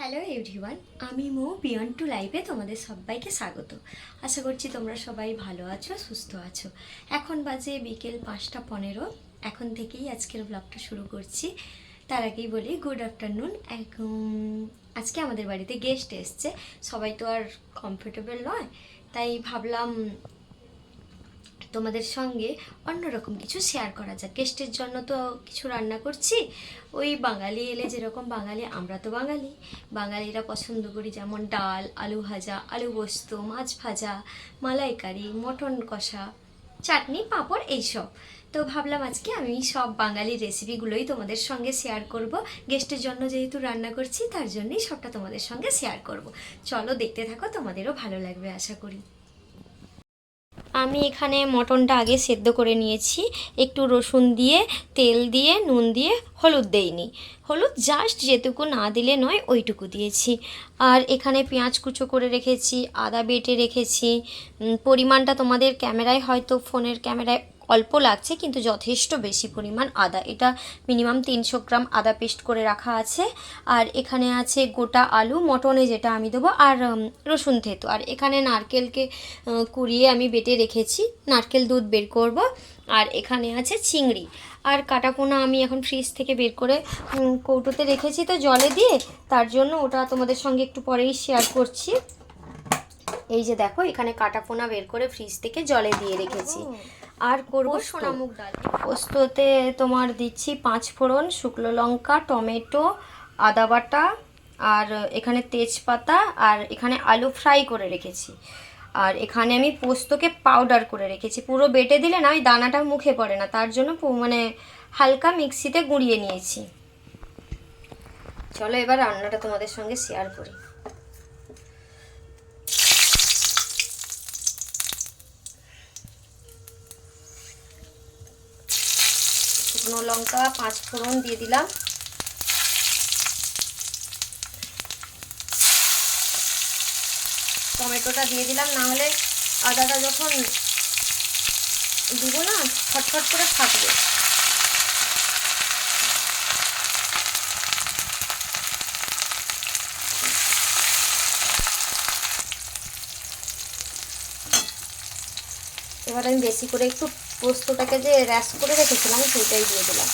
Hello everyone আমি মো beyond two লাইভে তোমাদের সবাইকে স্বাগত। আশা করছি তোমরা সবাই ভালো আছো, সুস্থ আছো। এখন বাজে বিকেল পাঁচটা পনেরো। এখন থেকেই আজকের ব্লগটা শুরু করছি। তার আগেই বলি গুড আফটারনুন আজকে আমাদের বাড়িতে গেস্ট এসছে। সবাই তো আর কমফোর্টেবল নয়। তাই ভাবলাম তোমাদের সঙ্গে অন্যরকম কিছু শেয়ার করা যাক। গেস্টের জন্য তো কিছু রান্না করছি। ওই বাঙালি এলে যেরকম বাঙালি, আমরা তো বাঙালি। বাঙালিরা পছন্দ করি যেমন ডাল, আলু ভাজা, আলু পোস্ত, মাছ ভাজা, মালাইকারি, মটন কষা, চাটনি, পাঁপড় এইসব। তো ভাবলাম আজকে আমি সব বাঙালি রেসিপিগুলোই তোমাদের সঙ্গে শেয়ার করব। গেস্টের জন্য যেহেতু রান্না করছি, তার জন্যই সবটা তোমাদের সঙ্গে শেয়ার করব। চলো দেখতে থাকো, তোমাদেরও ভালো লাগবে আশা করি। আমি এখানে মটনটা আগে সেদ্ধ করে নিয়েছি। একটু রসুন দিয়ে, তেল দিয়ে, নুন দিয়ে, হলুদ দেইনি। হলুদ জাস্ট যেটুকু না দিলে নয়, ওইটুকু দিয়েছি। আর এখানে পেঁয়াজ কুচো করে রেখেছি, আদা বেটে রেখেছি। পরিমাণটা তোমাদের ক্যামেরায়, হয়তো ফোনের ক্যামেরায় অল্প লাগছে, কিন্তু যথেষ্ট বেশি পরিমাণ আদা। এটা মিনিমাম তিনশো গ্রাম আদা পেস্ট করে রাখা আছে। আর এখানে আছে গোটা আলু, মটনে যেটা আমি দেবো, আর রসুন থেতো। আর এখানে নারকেলকে কুড়িয়ে আমি বেটে রেখেছি। নারকেল দুধ বের করব। আর এখানে আছে চিংড়ি। আর কাটাপোনা আমি এখন ফ্রিজ থেকে বের করে কৌটোতে রেখেছি তো জলে দিয়ে। তার জন্য ওটা তোমাদের সঙ্গে একটু পরেই শেয়ার করছি। এই যে দেখো এখানে কাটাপোনা বের করে ফ্রিজ থেকে জলে দিয়ে রেখেছি। আর করব সোনামুগ ডাল। পোস্ততে তোমার দিচ্ছি পাঁচ ফোড়ন শুকনো লঙ্কা টমেটো আদা বাটা আর এখানে তেজপাতা আর এখানে আলু ফ্রাই করে রেখেছি। আর এখানে আমি পোস্তকে পাউডার করে রেখেছি। পুরো বেটে দিলে না ওই দানাটা মুখে পড়ে না তার জন্য মানে হালকা মিক্সিতে গুঁড়িয়ে নিয়েছি। চলো এবার রান্নাটা তোমাদের সঙ্গে শেয়ার করি। শুকনো লঙ্কা, পাঁচ ফোড়ন দিয়ে দিলাম। টমেটোটা দিয়ে দিলাম, না হলে আদাটা যখন দিব না, ছটফট করে ফাটবে এবার আমি বেশি করে একটু পোস্তটাকে যে র্যাস করে রেখেছিলাম, সেইটাই দিয়ে দিলাম।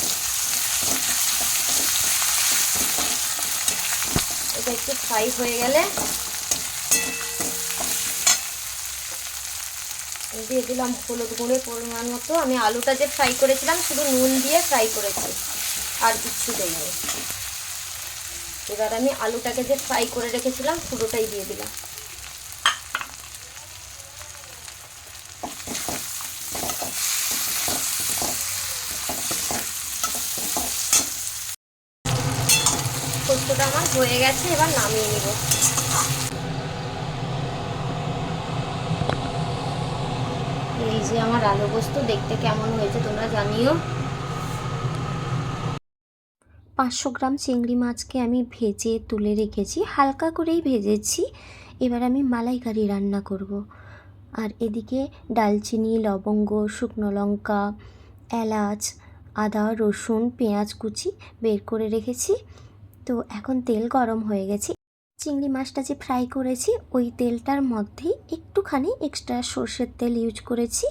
এটা একটু ফ্রাই হয়ে গেলে দিয়ে দিলাম হলুদ গুঁড়ে পরিমাণ মতো। আমি আলুটা যে ফ্রাই করেছিলাম, শুধু নুন দিয়ে ফ্রাই করেছি, আর কিচ্ছু দেইনি। এবার আমি আলুটাকে যে ফ্রাই করে রেখেছিলাম, পুরোটাই দিয়ে দিলাম। পোস্তটা আমার হয়ে গেছে, এবার নামিয়ে নিব। এই যে আমার আলু পোস্ত, দেখতে কেমন হয়েছে তোমরা জানিও। পাঁচশো গ্রাম চিংড়ি মাছকে আমি ভেজে তুলে রেখেছি, হালকা করেই ভেজেছি। এবার আমি মালাইকারি রান্না করব। আর এদিকে ডালচিনি, লবঙ্গ, শুকনো লঙ্কা, এলাচ, আদা, রসুন, পেঁয়াজ কুচি বের করে রেখেছি। তো এখন তেল গরম হয়ে গেছে। চিংড়ি মাছটা যে ফ্রাই করেছি, ওই তেলটার মধ্যেই একটুখানি এক্সট্রা সর্ষের তেল ইউজ করেছি।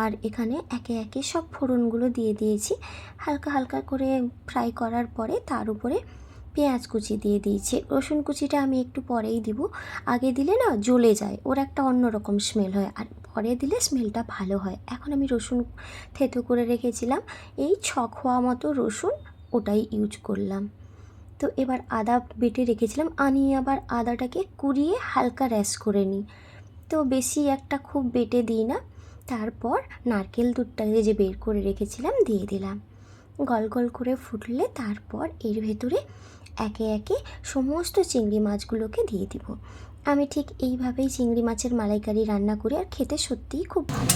আর এখানে একে একে সব ফোড়নগুলো দিয়ে দিয়েছি। হালকা হালকা করে ফ্রাই করার পরে তার উপরে পেঁয়াজ কুচি দিয়ে দিয়েছি। রসুন কুচিটা আমি একটু পরেই দিব। আগে দিলে না জ্বলে যায়, ওর একটা অন্যরকম স্মেল হয়। আর পরে দিলে স্মেলটা ভালো হয়। এখন আমি রসুন থেতো করে রেখেছিলাম। এই ছ খোয়া মতো রসুন ওটাই ইউজ করলাম। তো এবার আদা বেটে রেখেছিলাম। আমি আবার আদাটাকে কুড়িয়ে হালকা র্যাশ করে নিই। তো বেশি একটা খুব বেটে দিই না। তারপর নারকেল দুধটাকে যে বের করে রেখেছিলাম, দিয়ে দিলাম। গল গল করে ফুটলে তারপর এর ভেতরে একে একে সমস্ত চিংড়ি মাছগুলোকে দিয়ে দিব। আমি ঠিক এইভাবেই চিংড়ি মাছের মালাইকারি রান্না করি আর খেতে সত্যিই খুব ভালো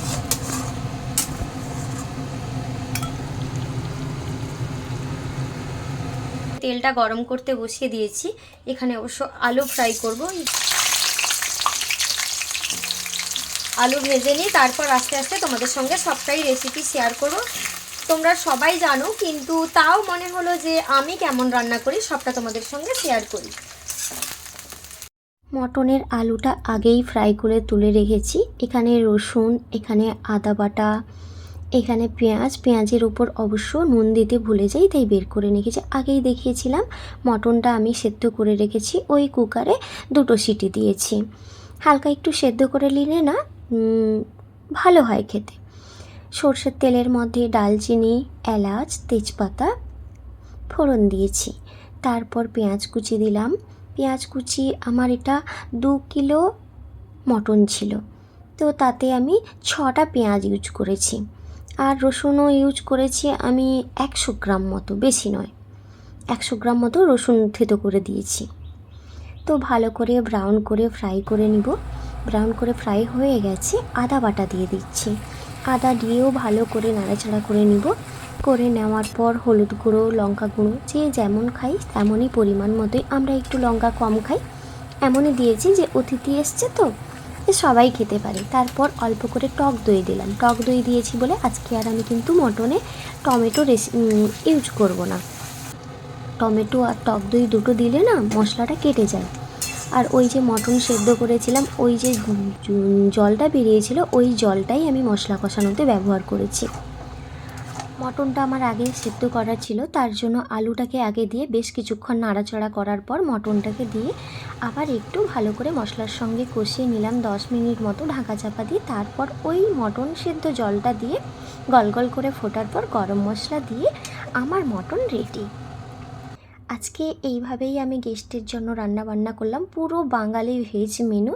তেলটা গরম করতে বসিয়ে দিয়েছি। এখানে অবশ্য আলু ফ্রাই করব। আলু ভেজে নিই তারপর আস্তে আস্তে তোমাদের সঙ্গে সবটাই রেসিপি শেয়ার করব। তোমরা সবাই জানো, কিন্তু তাও মনে হলো যে আমি কেমন রান্না করি, সবটা তোমাদের সঙ্গে শেয়ার করি। মটনের আলুটা আগেই ফ্রাই করে তুলে রেখেছি। এখানে রসুন, এখানে আদা বাটা এখানে পেঁয়াজ, পেঁয়াজের উপর অবশ্য নুন দিতে ভুলে যাই, তাই বের করে রেখেছি। আগেই দেখিয়েছিলাম, মটনটা আমি সেদ্ধ করে রেখেছি, ওই কুকারে দুটো সিটি দিয়েছি। হালকা একটু সেদ্ধ করে নিলে না ভালো হয় খেতে। সর্ষের তেলের মধ্যে ডালচিনি, এলাচ, তেজপাতা, ফোড়ন দিয়েছি। তারপর পেঁয়াজ কুচি দিলাম। পেঁয়াজ কুচি, আমার এটা দু কিলো মটন ছিল। তো তাতে আমি ছটা পেঁয়াজ ইউজ করেছি। আর রসুনও ইউজ করেছি আমি একশো গ্রাম মতো, বেশি নয়। একশো গ্রাম মতো রসুন থেতো করে দিয়েছি। তো ভালো করে ব্রাউন করে ফ্রাই করে নিব। ব্রাউন করে ফ্রাই হয়ে গেছে, আদা বাটা দিয়ে দিচ্ছি। আদা দিয়েও ভালো করে নাড়াচাড়া করে নিব। করে নেওয়ার পর হলুদ গুঁড়ো, লঙ্কা গুঁড়ো, যে যেমন খাই তেমনই পরিমাণ মতোই আমরা একটু লঙ্কা কম খাই। এমনই দিয়েছি যে অতিথি এসছে তো সবাই খেতে পারে। তারপর অল্প করে টক দই দিলাম। টক দই দিয়েছি বলে আজকে আর আমি কিন্তু মটনে টমেটো রেসি ইউজ করব না। টমেটো আর টক দই দুটো দিলে না মশলাটা কেটে যায়। আর ওই যে মটন সেদ্ধ করেছিলাম, ওই যে জলটা বেরিয়েছিল, ওই জলটাই আমি মশলা কষানোতে ব্যবহার করেছি। মটনটা আমার আগে সেদ্ধ করা ছিল, তার জন্য আলুটাকে আগে দিয়ে বেশ কিছুক্ষণ নাড়াচাড়া করার পর মটনটাকে দিয়ে আবার একটু ভালো করে মশলার সঙ্গে কষিয়ে নিলাম দশ মিনিট মতো ঢাকা চাপা দিয়ে, তারপর ওই মটন সেদ্ধ জলটা দিয়ে গলগল করে ফোটার পর গরম মশলা দিয়ে আমার মটন রেডি আজকে এইভাবেই আমি গেস্টের জন্য রান্না বান্না করলাম, পুরো বাঙালি ভেজ মেনু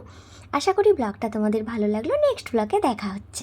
আশা করি ব্লগটা তোমাদের ভালো লাগল নেক্সট ব্লগে দেখা হচ্ছে।